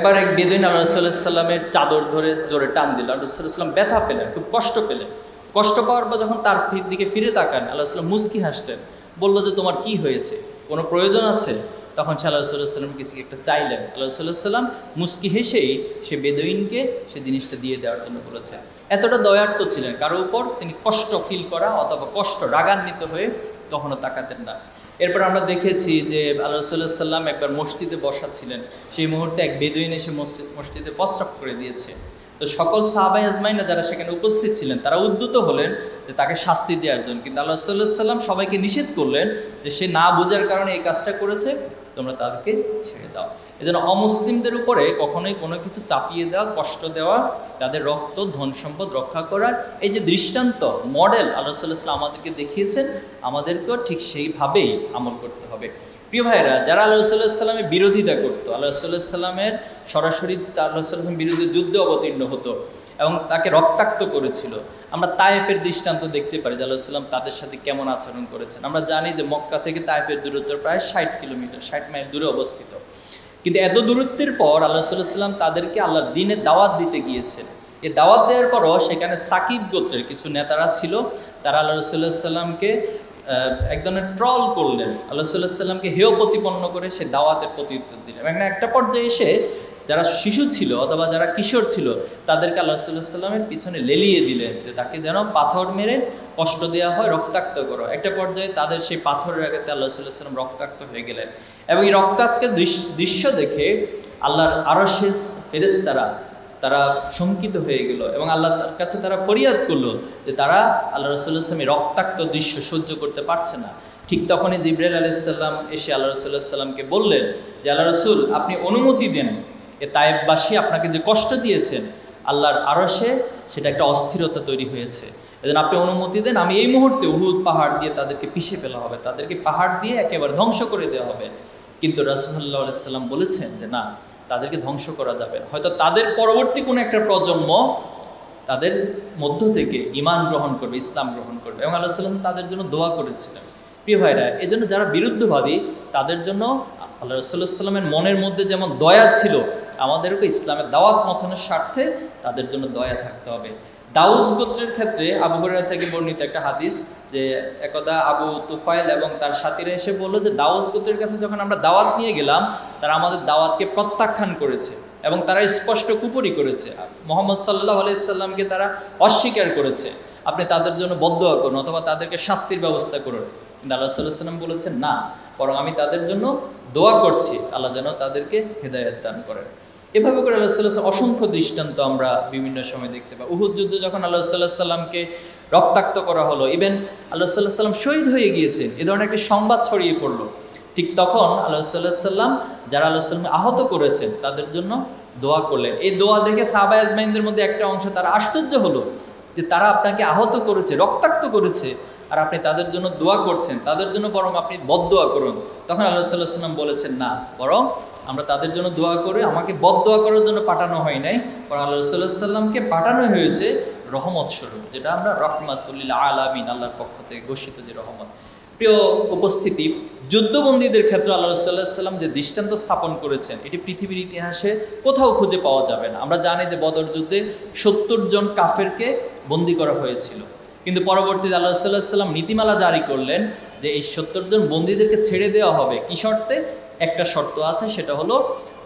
একবার এক বেদুইন আল্লাহ চাদর ধরে জোরে টান দিল। আল্লাহ সাল্লাম ব্যথা পেলেন, খুব কষ্ট পেলেন। কষ্ট পাওয়ার পর যখন তার দিকে ফিরে তাকান, আল্লাহ সাল্লাম মুস্কি হাসলেন। বলল যে, তোমার কি হয়েছে? কোনো প্রয়োজন আছে? তখন সে আল্লাহ সাল্লাহ সাল্লাম কিছু একটা চাইলেন আল্লাহ সাল্লাহ সাল্লাম মুস্কি হেসেই সে বেদুইনকে সে জিনিসটা দিয়ে দেওয়ার জন্য বলেছেন। এতটা দয়ার্থ ছিলেন, কারও উপর তিনি কষ্ট ফিল করা অথবা কষ্ট রাগান্বিত হয়ে কখনো তাকাতেন না। এরপর আমরা দেখেছি যে আল্লাহ সাল্লাহ সাল্লাম একবার মসজিদে বসা ছিলেন। সেই মুহূর্তে এক বেদুইন এসে মসজিদ, মসজিদে প্রস্রাব করে দিয়েছে। তো সকল সাহাবাই আজমাইনা যারা সেখানে উপস্থিত ছিলেন, তারা উদ্যুত হলেন যে তাকে শাস্তি দেওয়ার জন্য। কিন্তু আল্লাহ সাল্লাহ সাল্লাম সবাইকে নিষেধ করলেন যে সে না বোঝার কারণে এই কাজটা করেছে, তোমরা তাদেরকে ছেড়ে দাও। এজন্য অমুসলিমদের উপরে কখনোই কোনো কিছু চাপিয়ে দেওয়া, কষ্ট দেওয়া, তাদের রক্ত, ধন সম্পদ রক্ষা করার এই যে দৃষ্টান্ত, মডেল আল্লাহ সাল্লাহ আমাদেরকে দেখিয়েছেন, আমাদেরকেও ঠিক সেইভাবেই আমল করতে হবে। প্রিয় ভাইরা যারা আল্লাহ বিরোধিতা করতো, আল্লাহ সাল্লাহ সাল্লামের সরাসরি আল্লাহ সাল্লাম বিরুদ্ধে যুদ্ধে অবতীর্ণ হতো এবং তাকে রক্তাক্ত করেছিল। আমরা তায়েফের দৃষ্টান্ত দেখতে পারি যে আল্লাহ সাল্লাম তাদের সাথে কেমন আচরণ করেছেন। আমরা জানি যে মক্কা থেকে তায়েফের দূরত্ব প্রায় ষাট কিলোমিটার, ষাট মাইল দূরে অবস্থিত। কিন্তু এত দূরত্বের পর আল্লাহ সাল্লাম তাদেরকে আল্লাহর দিনে দাওয়াত দিতে গিয়েছেন। এই দাওয়াত দেওয়ার পরও সেখানে সাকিব গোত্রের কিছু নেতারা ছিল, তারা আল্লাহ রসুল্লাহ সাল্লামকে এক ধরনের ট্রল করলেন। আল্লাহ সাল্লাহ সাল্লামকে হেয় প্রতিপন্ন করে সে দাওয়াতের প্রত্যুত্তর দিলেন। এবং একটা পর্যায়ে এসে যারা শিশু ছিল অথবা যারা কিশোর ছিল, তাদেরকে আল্লাহ সাল্লাহ সাল্লামের পিছনে লেলিয়ে দিলেন যে তাকে যেন পাথর মেরে কষ্ট দেওয়া হয়, রক্তাক্ত করো। একটা পর্যায়ে তাদের সেই পাথরের আঘাতে আল্লাহ সাল্লাহ সাল্লাম রক্তাক্ত হয়ে গেলেন। এবং এই রক্তাক্তের দৃশ্য দেখে আল্লাহর আরও শেষ ফেরেস্তারা তারা শঙ্কিত হয়ে গেল এবং আল্লাহ তার কাছে তারা ফরিয়াদ করল যে তারা আল্লাহ রসুল্লাহ আসলামের রক্তাক্ত দৃশ্য সহ্য করতে পারছে না। ঠিক তখনই জিব্রাইল আলাইসাল্লাম এসে আল্লাহ রসুল্লাহ সাল্লামকে বললেন যে, আল্লাহ রসুল, আপনি অনুমতি দেন। এ তায়েববাসী আপনাকে যে কষ্ট দিয়েছেন, আল্লাহর আরশে সেটা একটা অস্থিরতা তৈরি হয়েছে। এজন্য আপনি অনুমতি দেন, আমি এই মুহূর্তে উহুদ পাহাড় দিয়ে তাদেরকে পিষে ফেলা হবে। তাদেরকে পাহাড় দিয়ে একেবারে ধ্বংস করে দেওয়া হবে। কিন্তু রাসুল্লাহ আলাইসাল্লাম বলেছেন যে না, তাদেরকে ধ্বংস করা যাবে না। হয়তো তাদের পরবর্তী কোনো একটা প্রজন্ম তাদের মধ্য থেকে ইমান গ্রহণ করবে, ইসলাম গ্রহণ করবে। এবং আল্লাহ সাল্লাম তাদের জন্য দোয়া করেছিলেন। প্রিয় ভাইরা এই জন্য যারা বিরুদ্ধবাদী, তাদের জন্য আল্লাহ রসুল্লাহ সাল্লামের মনের মধ্যে যেমন দয়া ছিল আমাদেরকে ইসলামের দাওয়াত মোছানোর স্বার্থে তাদের জন্য দয়া থাকতে হবে। দাউস গোত্রের ক্ষেত্রে আবু হরিয়া থেকে বর্ণিত একটা হাদিস যে একদা আবু তুফাইল এবং তার সাথীরা এসে বলল যে দাউস গোত্রের কাছে যখন আমরা দাওয়াত নিয়ে গেলাম, তারা আমাদের দাওয়াতকে প্রত্যাখ্যান করেছে এবং তারা স্পষ্ট কুপুরি করেছে। মোহাম্মদ সাল্লাহ আলাইসাল্লামকে তারা অস্বীকার করেছে। আপনি তাদের জন্য বদোয়া করুন অথবা তাদেরকে শাস্তির ব্যবস্থা করুন। কিন্তু আল্লাহ সাল্লাহ সাল্লাম বলেছেন, না, বরং আমি তাদের জন্য দোয়া করছি। আল্লাহ যেন তাদেরকে হেদায়ত দান করেন। এভাবে করে আল্লাহ সাল্লাহ অসংখ্য দৃষ্টান্ত আমরা বিভিন্ন সময় দেখতে পাই। উহুদ যুদ্ধ যখন আল্লাহ সাল্লাহ সাল্লামকে রক্তাক্ত করা হলো, ইভেন আল্লাহ সাল্লাহ সাল্লাম শহীদ হয়ে গিয়েছেন, এ ধরনের একটি সংবাদ ছড়িয়ে পড়ল। ঠিক তখন আল্লাহ সাল্লাহ সাল্লাম যারা আল্লাহ সাল্লাম আহত করেছেন, তাদের জন্য দোয়া করলেন। এই দোয়া দেখে সাহাবা আজমাইনদের মধ্যে একটা অংশ তারা আশ্চর্য হলো যে তারা আপনাকে আহত করেছে, রক্তাক্ত করেছে, আর আপনি তাদের জন্য দোয়া করছেন, তাদের জন্য বরং আপনি বদোয়া করুন। তখন আল্লাহ সাল্লাহ সাল্লাম বলেছেন, না, বরং আমরা তাদের জন্য দোয়া করে, আমাকে বদ দোয়া করার জন্য পাঠানো হয় নাই বরং আল্লাহ সাল্লাহ সাল্লামকে পাঠানো হয়েছে রহমত স্বরূপ, যেটা আমরা রহমাতুল্লিল আলামিন, আল্লাহর পক্ষ থেকে ঘোষিত যে রহমত। প্রিয় উপস্থিতি, যুদ্ধবন্দীদের ক্ষেত্রে আল্লাহ সাল্লাহ সাল্লাম যে দৃষ্টান্ত স্থাপন করেছেন, এটি পৃথিবীর ইতিহাসে কোথাও খুঁজে পাওয়া যাবে না। আমরা জানি যে বদর যুদ্ধে সত্তর জন কাফেরকে বন্দি করা হয়েছিল। কিন্তু পরবর্তীতে আল্লাহ সাল্লাহ সাল্লাম নীতিমালা জারি করলেন যে এই সত্তর জন বন্দীদেরকে ছেড়ে দেওয়া হবে, কি শর্তে? একটা শর্ত আছে, সেটা হলো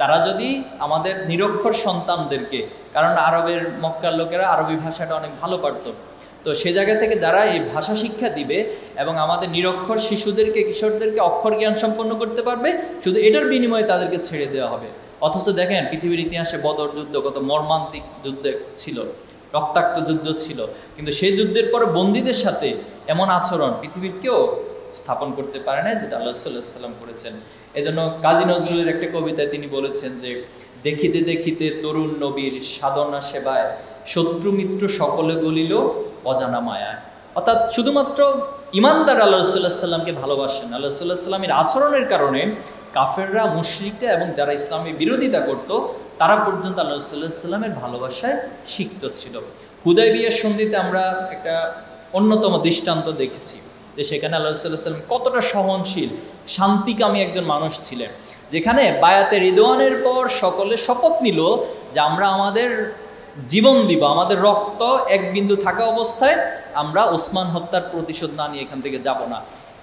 তারা যদি আমাদের নিরক্ষর সন্তানদেরকে, কারণ আরবের মক্কার লোকেরা আরবি ভাষাটা অনেক ভালো পারত, তো সে জায়গা থেকে যারা এই ভাষা শিক্ষা দিবে এবং আমাদের নিরক্ষর শিশুদেরকে, কিশোরদেরকে অক্ষর জ্ঞান সম্পন্ন করতে পারবে, শুধু এটার বিনিময়ে তাদেরকে ছেড়ে দেওয়া হবে। অথচ দেখেন, পৃথিবীর ইতিহাসে বদর যুদ্ধ কত মর্মান্তিক যুদ্ধ ছিল, রক্তাক্ত যুদ্ধ ছিল, কিন্তু সেই যুদ্ধের পরে বন্দীদের সাথে এমন আচরণ, পৃথিবীর কেউ স্থাপন করতে পারে না যেটা আল্লাহ সাল্লাহ সাল্লাম করেছেন। এজন্য কাজী নজরুলের একটা কবিতায় তিনি বলেছেন যে, দেখিতে দেখিতে তরুণ নবীর সাধনা সেবায় শত্রু মিত্র সকলে গলিল অজানা মায়ায়। অর্থাৎ শুধুমাত্র ইমানদার আল্লাহ সাল্লাহ সাল্লামকে ভালোবাসেন আল্লাহ সাল্লাহ সাল্লামের আচরণের কারণে কাফেররা, মুশরিকরা এবং যারা ইসলামের বিরোধিতা করত, তারা পর্যন্ত আল্লাহ সাল্লাহ সাল্লামের ভালোবাসায় সিক্ত ছিল। হুদয় বিয়ের সন্ধিতে আমরা একটা অন্যতম দৃষ্টান্ত দেখেছি। যে সেখানে আল্লাহ সাল্লাম কতটা সহনশীল, শান্তিকামী একজন মানুষ ছিলেন। যেখানে বায়াতে রিদওয়ানের পর সকলে শপথ নিল যে আমরা আমাদের জীবন দিব, আমাদের রক্ত এক বিন্দু থাকা অবস্থায় আমরা ওসমান হত্যার প্রতিশোধ না নিয়ে এখান থেকে যাব না।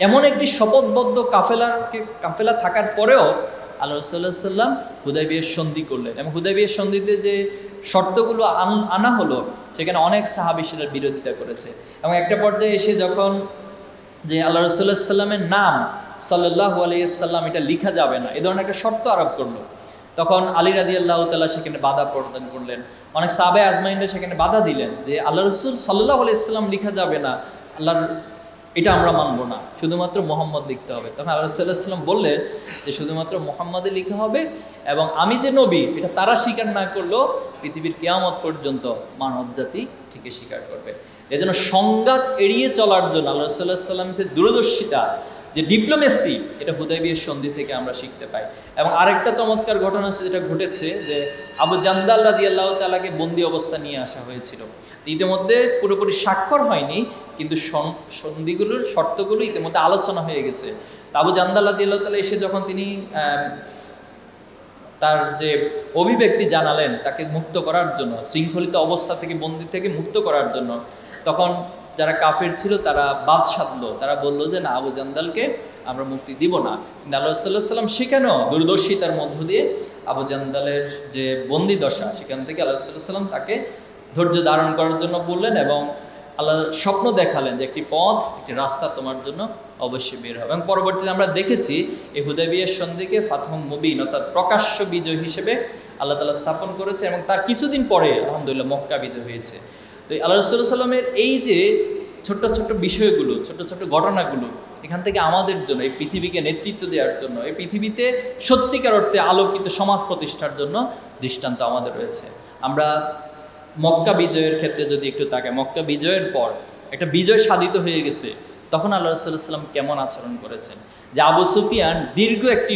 এমন একটি শপথবদ্ধ কাফেলাকে কাফেলা থাকার পরেও আল্লাহ সাল্লাহ সাল্লাম হুদাই বিয়ের সন্ধি করলেন এবং হুদাই বিয়ের সন্ধিতে যে শর্তগুলো আনা হলো, সেখানে অনেক সাহাবি সেটার বিরোধিতা করেছে। এবং একটা পর্যায়ে এসে যখন যে আল্লাহ রসুল্লাহ সাল্লামের নাম সাল্লাহ আলাইসাল্লাম এটা লিখা যাবে না। এ ধরনের একটা শর্ত আরোপ করল। তখন আলী রাদি আল্লাহ তাল্লাহ সেখানে বাধা প্রদান করলেন। অনেক সাবে আজমাইনরা সেখানে বাধা দিলেন যে আল্লাহ রসুল সাল্লাহ আলাইসাল্লাম লিখা যাবে না। আল্লাহর, এটা আমরা মানব না। শুধুমাত্র মোহাম্মদ লিখতে হবে। তখন আল্লাহ সাল্লাহ সাল্লাম বললেন যে শুধুমাত্র মোহাম্মদে লিখা হবে এবং আমি যে নবী, এটা তারা স্বীকার না করলেও পৃথিবীর কেয়ামত পর্যন্ত মানব জাতি ঠিকই স্বীকার করবে। এই জন্য সংঘাত এড়িয়ে চলার জন্য আল্লাহ সাল্লাহ সাল্লাম যে দূরদর্শিতা, যে ডিপ্লোমেসি এটা হুদাইবিয়ের সন্ধি থেকে আমরা শিখতে পাই। এবং আরেকটা চমৎকার ঘটনা যেটা ঘটেছে যে আবু জান্দাল রাদি আল্লাহ তালাকে বন্দি অবস্থা নিয়ে আসা হয়েছিল। ইতিমধ্যে পুরোপুরি স্বাক্ষর হয়নি, কিন্তু সন- সন্ধিগুলোর শর্তগুলো ইতিমধ্যে আলোচনা হয়ে গেছে। আবু জান্দাল রাদি আল্লাহ তালা এসে যখন তিনি তার যে অভিব্যক্তি জানালেন, তাকে মুক্ত করার জন্য, শৃঙ্খলিত অবস্থা থেকে বন্দি থেকে মুক্ত করার জন্য তখন যারা কাফের ছিল, তারা বাদ সাধলো। তারা বলল যে, না, আবু জান্দালকে আমরা মুক্তি দিব না। কিন্তু আল্লাহ সাল্লাহ সাল্লাম সেখানেও দূরদর্শিতার মধ্য দিয়ে আবু জান্দালের যে বন্দি দশা, সেখান থেকে আল্লাহ সাল্লাহ সাল্লাম তাকে ধৈর্য ধারণ করার জন্য বললেন এবং আল্লাহ স্বপ্ন দেখালেন যে, একটি পথ, একটি রাস্তা তোমার জন্য অবশ্যই বের হবে। এবং পরবর্তীতে আমরা দেখেছি, এই হুদাবিয়ার সন্ধিকে ফাতহ মুবিন, অর্থাৎ প্রকাশ্য বিজয় হিসেবে আল্লাহ তালা স্থাপন করেছে এবং তার কিছুদিন পরে, আলহামদুলিল্লাহ, মক্কা বিজয় হয়েছে। তো আল্লাহ রসুল্লাহ সাল্লামের এই যে ছোট্ট ছোট্ট বিষয়গুলো ছোট ছোট ঘটনাগুলো, এখান থেকে আমাদের জন্য, এই পৃথিবীকে নেতৃত্ব দেওয়ার জন্য, এই পৃথিবীতে সত্যিকার অর্থে আলোকিত সমাজ প্রতিষ্ঠার জন্য দৃষ্টান্ত আমাদের রয়েছে। আমরা মক্কা বিজয়ের ক্ষেত্রে যদি একটু তাকাই, মক্কা বিজয়ের পর একটা বিজয় সাধিত হয়ে গেছে। তখন আল্লাহ রসুল্লাহ সাল্লাম কেমন আচরণ করেছেন? যে আবু সুফিয়ান দীর্ঘ একটি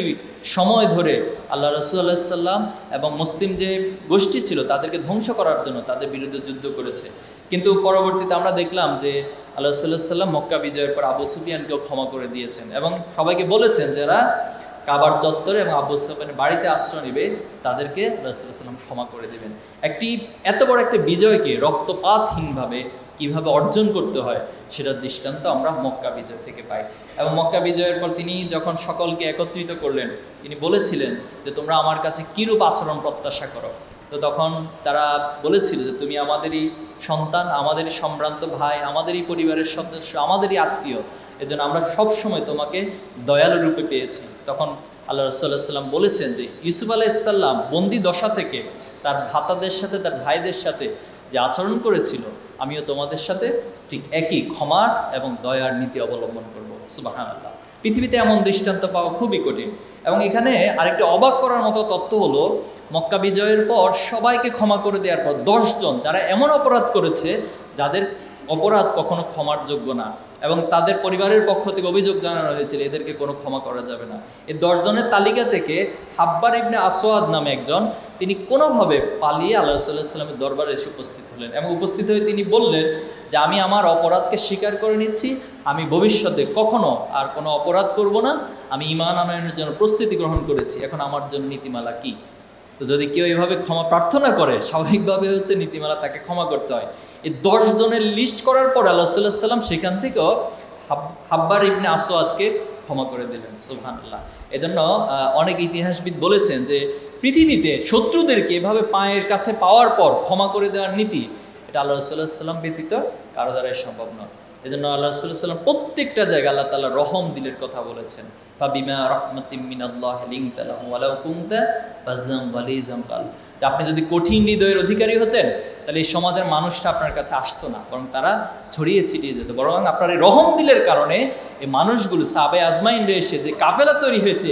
সময় ধরে আল্লাহ রসুল্লাহ সাল্লাম এবং মুসলিম যে গোষ্ঠী ছিল, তাদেরকে ধ্বংস করার জন্য তাদের বিরুদ্ধে যুদ্ধ করেছে। কিন্তু পরবর্তীতে আমরা দেখলাম যে আল্লাহ রসুল্লাহ সাল্লাম মক্কা বিজয়ের পর আবু সুফিয়ানকেও ক্ষমা করে দিয়েছেন এবং সবাইকে বলেছেন যারা কাবার চত্বরে এবং আবু সুফিয়ানের বাড়িতে আশ্রয় নেবে, তাদেরকে রাসুল্লাহ সাল্লাম ক্ষমা করে দেবেন। একটি, এত বড় একটা বিজয়কে রক্তপাতহীনভাবে কীভাবে অর্জন করতে হয় সেটার দৃষ্টান্ত আমরা মক্কা বিজয় থেকে পাই। এবং মক্কা বিজয়ের পর তিনি যখন সকলকে একত্রিত করলেন, তিনি বলেছিলেন যে, তোমরা আমার কাছে কিরূপ আচরণ প্রত্যাশা করো? তো তখন তারা বলেছিল যে, তুমি আমাদেরই সন্তান, আমাদেরই সম্ভ্রান্ত ভাই, আমাদেরই পরিবারের সদস্য, আমাদেরই আত্মীয়। এজন্য আমরা সব সময় তোমাকে দয়ালু রূপে পেয়েছি। তখন আল্লাহ রসুল্লাহ সাল্লাম বলেছেন যে, ইউসুফ আলাইসাল্লাম বন্দি দশা থেকে তার ভাতাদের সাথে, তার ভাইদের সাথে যে আচরণ করেছিল আমিও তোমাদের সাথে ঠিক একই ক্ষমার এবং দয়ার নীতি অবলম্বন করব। সুবাহ আল্লাহ পৃথিবীতে এমন দৃষ্টান্ত পাওয়া খুবই কঠিন এবং এখানে আরেকটি অবাক করার মতো তত্ত্ব হলো, মক্কা বিজয়ের পর সবাইকে ক্ষমা করে দেওয়ার পর দশজন যারা এমন অপরাধ করেছে, যাদের অপরাধ কখনো ক্ষমার যোগ্য না এবং তাদের পরিবারের পক্ষ থেকে অভিযোগ জানানো হয়েছিল, এদেরকে কোনো ক্ষমা করা যাবে না। এই দশজনের তালিকা থেকে হাব্বার ইবনে আসোয়াদ নামে একজন তিনি কোনোভাবে পালিয়ে আল্লাহ সাল্লামের দরবারে এসে উপস্থিত হলেন এবং উপস্থিত হয়ে তিনি বললেন যে, আমি আমার অপরাধকে স্বীকার করে নিচ্ছি। আমি ভবিষ্যতে কখনো আর কোনো অপরাধ করব না। আমি ইমান আনয়নের জন্য প্রস্তুতি গ্রহণ করেছি। এখন আমার জন্য নীতিমালা কি? তো যদি কেউ এভাবে ক্ষমা প্রার্থনা করে, স্বাভাবিকভাবে হচ্ছে নীতিমালা তাকে ক্ষমা করতে হয়। এই দশ জনের লিস্ট করার পর আল্লাহ সাল্লাহ সাল্লাম সেখান থেকেও হাব- হাব্বার ইবনে আসোয়াদকে ক্ষমা করে দিলেন সুবহান আল্লাহ এজন্য অনেক ইতিহাসবিদ বলেছেন যে পৃথিবীতে শত্রুদেরকে এভাবে পায়ের কাছে পাওয়ার পর ক্ষমা করে দেওয়ার নীতি, এটা আল্লাহ সাল্লাহ সাল্লাম ব্যতীত কারও দ্বারাই সম্ভব নয়। এজন্য আল্লাহ সাল্লাহ সাল্লাম প্রত্যেকটা জায়গায় আল্লাহ তাআলা রহম দিলের কথা বলেছেন। ফাবিমা রাহমাতিম মিনাল্লাহ লিনতা লাহুম ওয়ালাউ কুনতা ফাযযাম ওয়ালিযাম কাল। আপনি যদি কঠিন হৃদয়ের অধিকারী হতেন, তাহলে এই সমাজের মানুষটা আপনার কাছে আসতো না, বরং তারা ছড়িয়ে ছিটিয়ে যেত। বরং আপনার এই রহম দিলের কারণে এই মানুষগুলো সাবে আজমাইন এসে যে কাফেলা তৈরি হয়েছে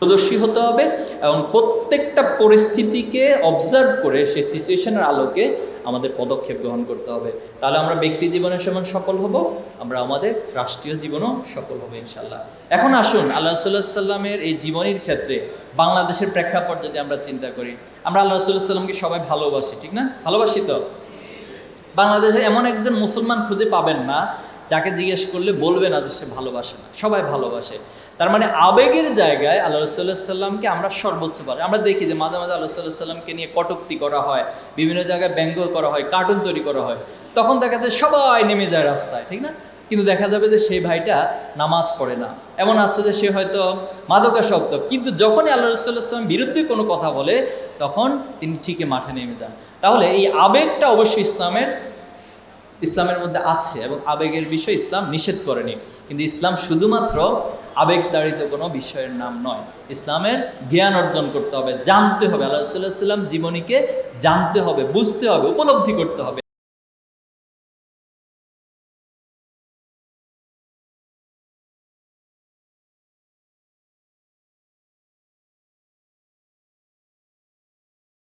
প্রদর্শী হতে হবে এবং প্রত্যেকটা পরিস্থিতিকে অবজার্ভ করে সেই সিচুয়েশনের আলোকে আমাদের পদক্ষেপ গ্রহণ করতে হবে। তাহলে আমরা ব্যক্তি জীবনের সময় সফল হব, আমরা আমাদের রাষ্ট্রীয় জীবনও সফল হবে ইনশাল্লাহ এখন আসুন, আল্লাহ সাল্লাহ সাল্লামের এই জীবনীর ক্ষেত্রে বাংলাদেশের প্রেক্ষাপট যদি আমরা চিন্তা করি, আমরা আল্লাহ সাল্লাহ সাল্লামকে সবাই ভালোবাসি, ঠিক না? ভালোবাসি তো? বাংলাদেশে এমন একজন মুসলমান খুঁজে পাবেন না, যাকে জিজ্ঞেস করলে বলবে না যে সে ভালোবাসে না। সবাই ভালোবাসে। তার মানে আবেগের জায়গায় আল্লাহ সাল্লামকে আমরা সর্বোচ্চ পারি। আমরা দেখি যে মাঝে মাঝে আল্লাহ সাল্লামকে নিয়ে কটুক্তি করা হয়, বিভিন্ন জায়গায় ব্যঙ্গ করা হয় কার্টুন তৈরি করা হয়। তখন দেখা যায় সবাই নেমে যায় রাস্তায়, ঠিক না? কিন্তু দেখা যাবে যে সেই ভাইটা নামাজ পড়ে না। এমন আছে যে সে হয়তো মাদকাসক্ত। কিন্তু যখনই আল্লাহ রসুল্লাহ সাল্লাম বিরুদ্ধে কোনো কথা বলে, তখন তিনি ঠিকই মাঠে নেমে যান। তাহলে এই আবেগটা অবশ্যই ইসলামের ইসলামের মধ্যে আছে এবং আবেগের বিষয় ইসলাম নিষেধ করেনি। কিন্তু ইসলাম শুধুমাত্র আবেগতাড়িত কোনো বিষয়ের নাম নয়। ইসলামের জ্ঞান অর্জন করতে হবে, জানতে হবে। আল্লাহ সাল্লাহ সাল্লাম জীবনীকে জানতে হবে, বুঝতে হবে, উপলব্ধি করতে হবে।